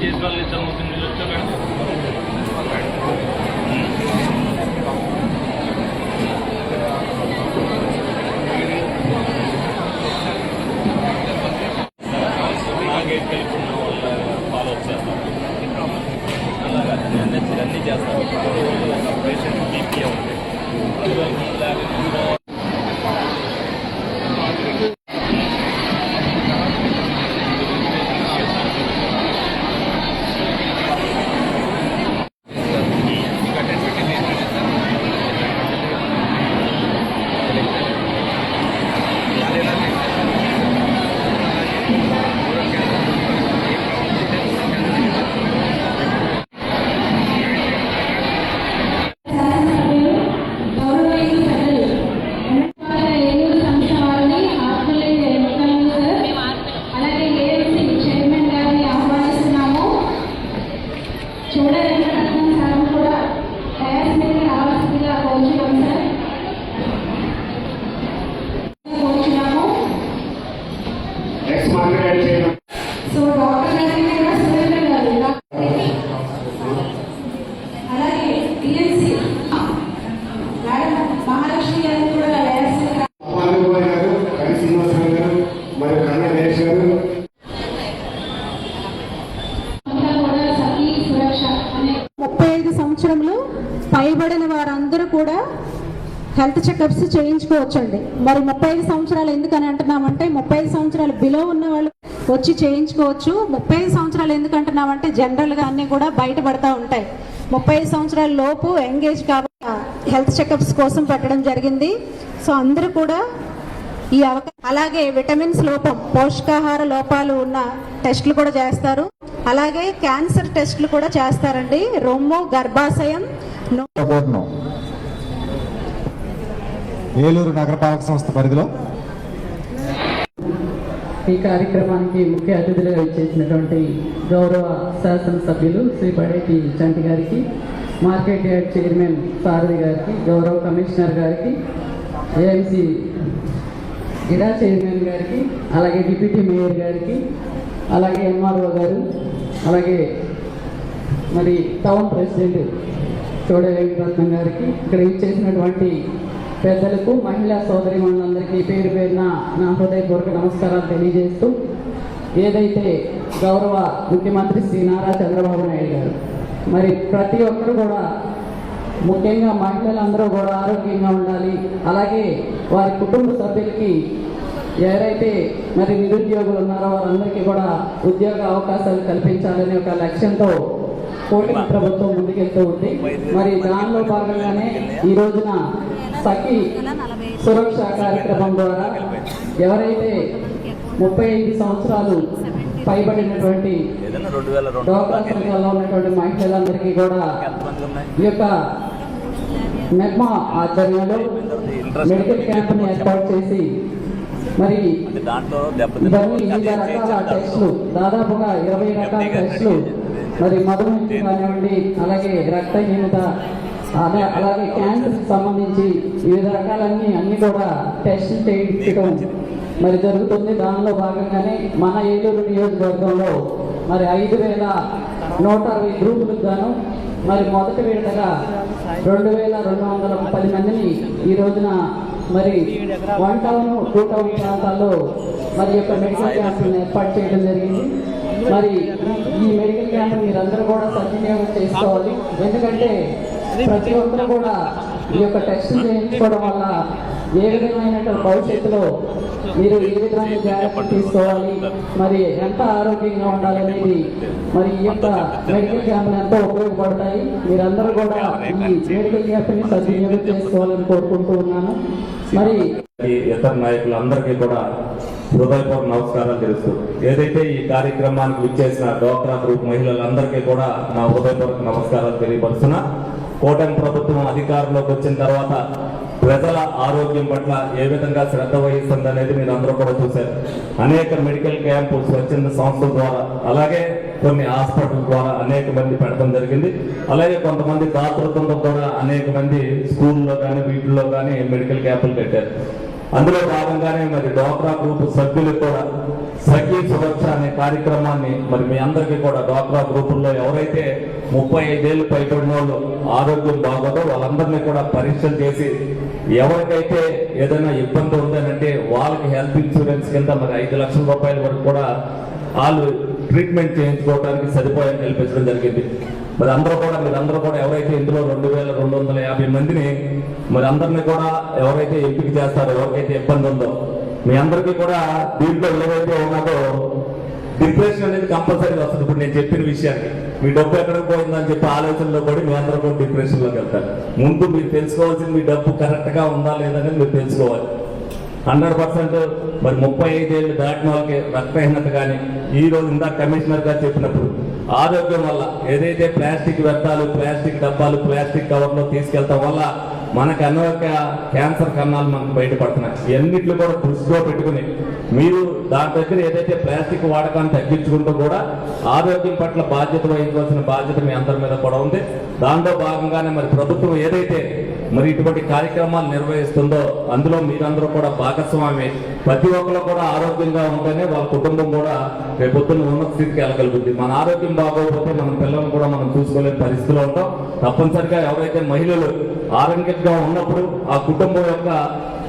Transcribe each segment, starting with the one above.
Cheating వాళ్ళు ఇద్దరు ముగ్గురు నీళ్ళు వచ్చారండి మార్కెట్కి ఫాలో అప్ అలాగా అన్ని 600 హెల్త్ చెకప్స్ చేయించుకోవచ్చండి. మరి ముప్పై ఐదు సంవత్సరాలు ఎందుకని అంటున్నామంటే ముప్పై ఐదు సంవత్సరాలు బిలో ఉన్న వాళ్ళు వచ్చి చేయించుకోవచ్చు. ముప్పై ఐదు సంవత్సరాలు ఎందుకు అంటున్నామంటే జనరల్గా అన్నీ కూడా బయటపడతా ఉంటాయి. ముప్పై ఐదు సంవత్సరాల లోపు ఎంగేజ్ కాబట్టి హెల్త్ చెకప్స్ కోసం పెట్టడం జరిగింది. సో అందరూ కూడా ఈ అవకాశం అలాగే విటమిన్స్ లోపం పోషకాహార లోపాలు ఉన్న టెస్టులు కూడా చేస్తారు. అలాగే క్యాన్సర్ టెస్టులు కూడా చేస్తారండి. రొమ్ము గర్భాశయం ఏలూరు నగరపాలక సంస్థ పరిధిలో. ఈ కార్యక్రమానికి ముఖ్య అతిథులుగా ఇచ్చేసినటువంటి గౌరవ శాసనసభ్యులు శ్రీ పడేటి చంటి గారికి మార్కెట్ యార్డ్ చైర్మన్ సారథి గారికి గౌరవ కమిషనర్ గారికి ఏఎంసీ ఇడా చైర్మన్ గారికి అలాగే డిప్యూటీ మేయర్ గారికి అలాగే ఎంఆర్ఓ గారు అలాగే మరి టౌన్ ప్రెసిడెంట్ చోడ వెంకటరత్నం గారికి ఇక్కడ ఇచ్చేసినటువంటి పెద్దలకు మహిళా సోదరి మనందరికీ పేరు పేరున నా హృదయపూర్వక నమస్కారాలు తెలియజేస్తూ ఏదైతే గౌరవ ముఖ్యమంత్రి శ్రీ నారా చంద్రబాబు నాయుడు గారు మరి ప్రతి ఒక్కరు కూడా ముఖ్యంగా మహిళలందరూ కూడా ఆరోగ్యంగా ఉండాలి. అలాగే వారి కుటుంబ సభ్యులకి ఎవరైతే మరి నిరుద్యోగులు ఉన్నారో వారందరికీ కూడా ఉద్యోగ అవకాశాలు కల్పించాలనే ఒక లక్ష్యంతో కూటమి ప్రభుత్వం ముందుకెళ్తూ ఉంది. మరి దానిలో భాగంగానే ఈ రోజున సఖి సురక్ష కార్యక్రమం ద్వారా ఎవరైతే ముప్పై ఐదు సంవత్సరాలు పైబడినటువంటి డోక్రా సంఘాల్లో ఉన్నటువంటి మహిళలందరికీ కూడా ఈ యొక్క మెగ్మా ఆధ్వర్యంలో మెడికల్ క్యాంప్ని ఏర్పాటు చేసి మరి దాంట్లో ఇవన్నీ దెబ్బతిన్న వివిధ రకాల టెస్టులు దాదాపుగా ఇరవై రకాల టెస్టులు మరి మధుమేహం కానివ్వండి అలాగే రక్తహీనత అలా అలాగే క్యాన్సర్కి సంబంధించి వివిధ రకాలన్నీ అన్ని కూడా టెస్టులు చేయించడం మరి జరుగుతుంది. దానిలో భాగంగానే మన ఏలూరు నియోజకవర్గంలో మరి ఐదు వేల నూట అరవై గ్రూపులకు గాను మరి మొదటి విడతగా రెండు వేల రెండు వందల పది మందిని ఈ రోజున మరి వన్ టౌన్ టూ టౌన్ ప్రాంతాల్లో మరి యొక్క మెడికల్ క్యాంపులను ఏర్పాటు చేయడం జరిగింది. మరి ఈ మెడికల్ క్యాంప్ మీరందరూ కూడా సద్వినియోగం చేసుకోవాలి. ఎందుకంటే ప్రతి ఒక్కరు కూడా ఈ యొక్క టెస్ట్ చేయించుకోవడం వల్ల ఏ విధమైనటువంటి భవిష్యత్తులో మీరు ఏ విధమైన జాగ్రత్తలు తీసుకోవాలి మరి ఎంత ఆరోగ్యంగా ఉండాలనేది మరి ఈ యొక్క మెడికల్ క్యాంపులు ఎంతో ఉపయోగపడతాయి. మీరందరూ కూడా ఈ మెడికల్ క్యాంప్ని సద్వినియోగం చేసుకోవాలని కోరుకుంటూ ఉన్నాను. మరి ఇతర నాయకులందరికీ కూడా హృదయపూర్వ నమస్కారాలు తెలుస్తూ. ఏదైతే ఈ కార్యక్రమానికి విచ్చేసిన డోక్రా గ్రూప్ మహిళలందరికీ కూడా నా హృదయపూర్వక నమస్కారాలు తెలియపరుస్తున్నా. కూటమి ప్రభుత్వం అధికారంలోకి వచ్చిన తర్వాత ప్రజల ఆరోగ్యం పట్ల ఏ విధంగా శ్రద్ధ వహిస్తుంది అనేది మీరు అందరూ కూడా చూశారు. అనేక మెడికల్ క్యాంపు స్వచ్ఛంద సంస్థల ద్వారా అలాగే కొన్ని హాస్పిటల్ ద్వారా అనేక మంది పెట్టడం జరిగింది. అలాగే కొంతమంది దాతృత్వంతో కూడా అనేక మంది స్కూల్లో కానీ వీటిల్లో కానీ మెడికల్ క్యాంపులు పెట్టారు అందులో భాగంగానే మరి డోక్రా గ్రూప్ సభ్యులు కూడా సఖీ సురక్ష అనే కార్యక్రమాన్ని మరి మీ అందరికీ కూడా డోక్రా గ్రూపుల్లో ఎవరైతే ముప్పై ఐదేళ్ళు పైబడిన వాళ్ళు ఆరోగ్యం బాగోదో వాళ్ళందరినీ కూడా పరీక్షలు చేసి ఎవరికైతే ఏదైనా ఇబ్బంది ఉందనంటే వాళ్ళకి హెల్త్ ఇన్సూరెన్స్ కింద మరి ఐదు లక్షల రూపాయల వరకు కూడా వాళ్ళు ట్రీట్మెంట్ చేయించుకోవడానికి సదుపాయం కల్పించడం జరిగింది. మరి అందరూ కూడా మీరు అందరూ కూడా ఎవరైతే ఇందులో రెండు వేల రెండు వందల యాభై మందిని మరి అందరినీ కూడా ఎవరైతే ఎంపిక చేస్తారో ఎవరికైతే ఇబ్బంది ఉందో మీ అందరికీ కూడా దీంట్లో ఏవైతే ఉన్నదో డిప్రెషన్ అనేది కంపల్సరీ వస్తుంది. ఇప్పుడు నేను చెప్పిన విషయాన్ని. మీ డబ్బు ఎక్కడికి పోయిందని చెప్పి ఆలోచనలో పడి మీ అందరూ కూడా డిప్రెషన్లోకి వెళ్తారు. ముందు మీరు తెలుసుకోవాల్సింది మీ డబ్బు కరెక్ట్గా ఉందా లేదని మీరు తెలుసుకోవాలి. హండ్రెడ్ పర్సెంట్ మరి ముప్పై ఐదేళ్ళు దాటిన వాళ్ళకి రక్తహీనత కానీ ఈ రోజు ఇందాక కమిషనర్ గారు చెప్పినప్పుడు ఆరోగ్యం వల్ల ఏదైతే ప్లాస్టిక్ వ్యర్థాలు ప్లాస్టిక్ డబ్బాలు ప్లాస్టిక్ కవర్లో తీసుకెళ్తాం వల్ల మనకు అనేక క్యాన్సర్ కన్నాలు మనకు బయటపడుతున్నాయి. ఇవన్నిట్లు కూడా దృష్టిలో పెట్టుకుని మీరు దాని దగ్గర ఏదైతే ప్లాస్టిక్ వాడకాన్ని తగ్గించుకుంటూ కూడా ఆరోగ్యం పట్ల బాధ్యత వహించవలసిన బాధ్యత మీ అందరి మీద కూడా ఉంది. దాంట్లో భాగంగానే మరి ప్రభుత్వం ఏదైతే మరి ఇటువంటి కార్యక్రమాలు నిర్వహిస్తుందో అందులో మీరందరూ కూడా భాగస్వామి. ప్రతి ఒక్కరు కూడా ఆరోగ్యంగా ఉంటేనే వాళ్ళ కుటుంబం కూడా రేపొద్దున ఉన్నత స్థితికి వెళ్ళగలుగుతుంది మన ఆరోగ్యం బాగోకపోతే మన పిల్లలను కూడా మనం చూసుకోలేని పరిస్థితిలో ఉంటాం. తప్పనిసరిగా ఎవరైతే మహిళలు ఆరోగ్య ఆరోగ్యంగా ఉన్నప్పుడు ఆ కుటుంబం యొక్క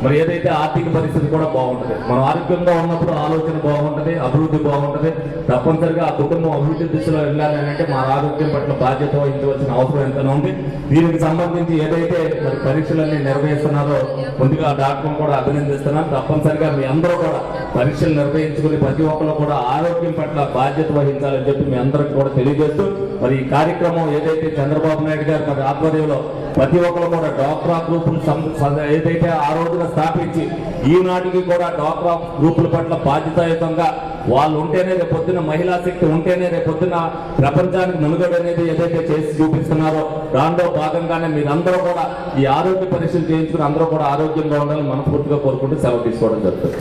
మరి ఏదైతే ఆర్థిక పరిస్థితి కూడా బాగుంటది. మనం ఆరోగ్యంగా ఉన్నప్పుడు ఆలోచన బాగుంటది అభివృద్ధి బాగుంటది. తప్పనిసరిగా ఆ కుటుంబం అభివృద్ధి దిశలో వెళ్ళాలి అంటే మన ఆరోగ్యం పట్ల బాధ్యత వహించవలసిన అవసరం ఎంతనో ఉంది. దీనికి సంబంధించి ఏదైతే మరి పరీక్షలన్నీ నిర్వహిస్తున్నారో ముందుగా డాక్టర్ కూడా అభినందిస్తున్నాం. తప్పనిసరిగా మీ అందరూ కూడా పరీక్షలు నిర్వహించుకుని ప్రతి ఒక్కరు కూడా ఆరోగ్యం పట్ల బాధ్యత వహించాలని చెప్పి మీ అందరికి కూడా తెలియజేస్తూ మరి ఈ కార్యక్రమం ఏదైతే చంద్రబాబు నాయుడు గారి మరి ఆధ్వర్యంలో ప్రతి ఒక్కరు కూడా డాక్రా గ్రూపులు ఏదైతే ఆ రోజున స్థాపించి ఈనాటికి కూడా డాక్రా గ్రూపుల పట్ల బాధ్యతాయుతంగా వాళ్ళు ఉంటేనే రేపు పొద్దున మహిళా శక్తి ఉంటేనే రేపు పొద్దున ప్రపంచానికి మనుగడ అనేది ఏదైతే చేసి చూపిస్తున్నారో దాంట్లో భాగంగానే మీరందరూ కూడా ఈ ఆరోగ్య పరీక్షలు చేయించుకుని అందరూ కూడా ఆరోగ్యంగా ఉండాలని మనస్ఫూర్తిగా కోరుకుంటూ సెలవు తీసుకోవడం జరుగుతుంది.